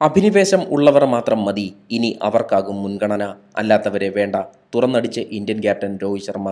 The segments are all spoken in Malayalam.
അഭിനിവേശം ഉള്ളവർ മാത്രം മതി. ഇനി അവർക്കാകും മുൻഗണന. അല്ലാത്തവരെ വേണ്ട. തുറന്നടിച്ച് Indian captain Rohit Sharma.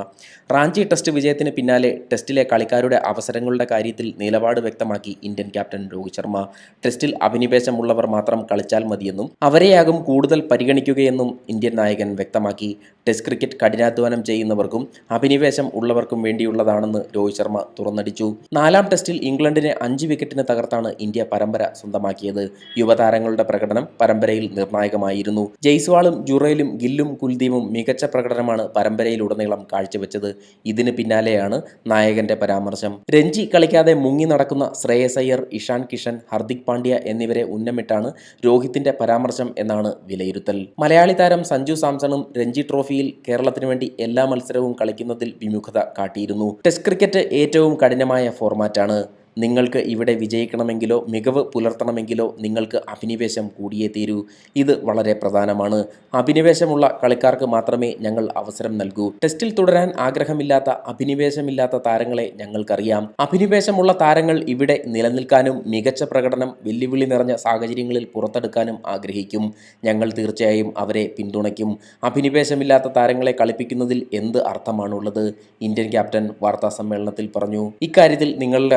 Ranchi test വിജയത്തിന് പിന്നാലെ ടെസ്റ്റിലെ കളിക്കാരുടെ അവസരങ്ങളുടെ കാര്യത്തിൽ നിലപാട് വ്യക്തമാക്കി ഇന്ത്യൻ ക്യാപ്റ്റൻ രോഹിത് ശർമ്മ. ടെസ്റ്റിൽ അഭിനിവേശമുള്ളവർ മാത്രം കളിച്ചാൽ മതിയെന്നും അവരെയാകും കൂടുതൽ പരിഗണിക്കുകയെന്നും ഇന്ത്യൻ നായകൻ വ്യക്തമാക്കി. ടെസ്റ്റ് ക്രിക്കറ്റ് കഠിനാധ്വാനം ചെയ്യുന്നവർക്കും അഭിനിവേശം ഉള്ളവർക്കും വേണ്ടിയുള്ളതാണെന്ന് രോഹിത് ശർമ്മ തുറന്നടിച്ചു. നാലാം ടെസ്റ്റിൽ ഇംഗ്ലണ്ടിനെ അഞ്ച് വിക്കറ്റിന് തകർത്താണ് ഇന്ത്യ പരമ്പര സ്വന്തമാക്കിയത്. യുവതാരങ്ങളുടെ പ്രകടനം പരമ്പരയിൽ നിർണായകമായിരുന്നു. ജയ്സ്വാളും ജുറയിലും ഗില്ലും കുൽദീപും മികച്ച പ്രകടനമാണ് പരമ്പരയിലുടനീളം കാഴ്ചവെച്ചത്. ഇതിന് പിന്നാലെയാണ് നായകന്റെ പരാമർശം. രഞ്ജി കളിക്കാതെ മുങ്ങി നടക്കുന്ന ശ്രേയസ് അയ്യർ ഇഷാൻ കിഷൻ ഹർദിക് പാണ്ഡ്യ എന്നിവരെ ഉന്നമിട്ടാണ് രോഹിത്തിന്റെ പരാമർശം എന്നാണ് വിലയിരുത്തൽ. മലയാളി താരം സഞ്ജു സാംസണും രഞ്ജി ട്രോഫിയിൽ കേരളത്തിന് വേണ്ടി എല്ലാ മത്സരവും കളിക്കുന്നതിൽ വിമുഖത കാട്ടിയിരുന്നു. ടെസ്റ്റ് ക്രിക്കറ്റ് ഏറ്റവും കഠിനമായ ഫോർമാറ്റാണ് നിങ്ങൾക്ക് ഇവിടെ വിജയിക്കണമെങ്കിലോ മികവ് പുലർത്തണമെങ്കിലോ നിങ്ങൾക്ക് അഭിനിവേശം കൂടിയേ തീരൂ. ഇത് വളരെ പ്രധാനമാണ്. അഭിനിവേശമുള്ള കളിക്കാർക്ക് മാത്രമേ ഞങ്ങൾ അവസരം നൽകൂ. ടെസ്റ്റിൽ തുടരാൻ ആഗ്രഹമില്ലാത്ത അഭിനിവേശമില്ലാത്ത താരങ്ങളെ ഞങ്ങൾക്കറിയാം. അഭിനിവേശമുള്ള താരങ്ങൾ ഇവിടെ നിലനിൽക്കാനും മികച്ച പ്രകടനം വെല്ലുവിളി നിറഞ്ഞ സാഹചര്യങ്ങളിൽ പുറത്തെടുക്കാനും ആഗ്രഹിക്കും. ഞങ്ങൾ തീർച്ചയായും അവരെ പിന്തുണയ്ക്കും. അഭിനിവേശമില്ലാത്ത താരങ്ങളെ കളിപ്പിക്കുന്നതിൽ എന്ത് അർത്ഥമാണുള്ളത്? ഇന്ത്യൻ ക്യാപ്റ്റൻ വാർത്താ സമ്മേളനത്തിൽ പറഞ്ഞു. ഇക്കാര്യത്തിൽ നിങ്ങളുടെ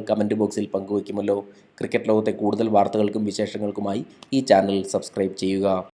കമന്റ് ബോക്സിൽ പങ്കുവയ്ക്കുമല്ലോ. ക്രിക്കറ്റ് ലോകത്തെ കൂടുതൽ വാർത്തകൾക്കും വിശേഷങ്ങൾക്കുമായി ഈ ചാനൽ സബ്സ്ക്രൈബ് ചെയ്യുക.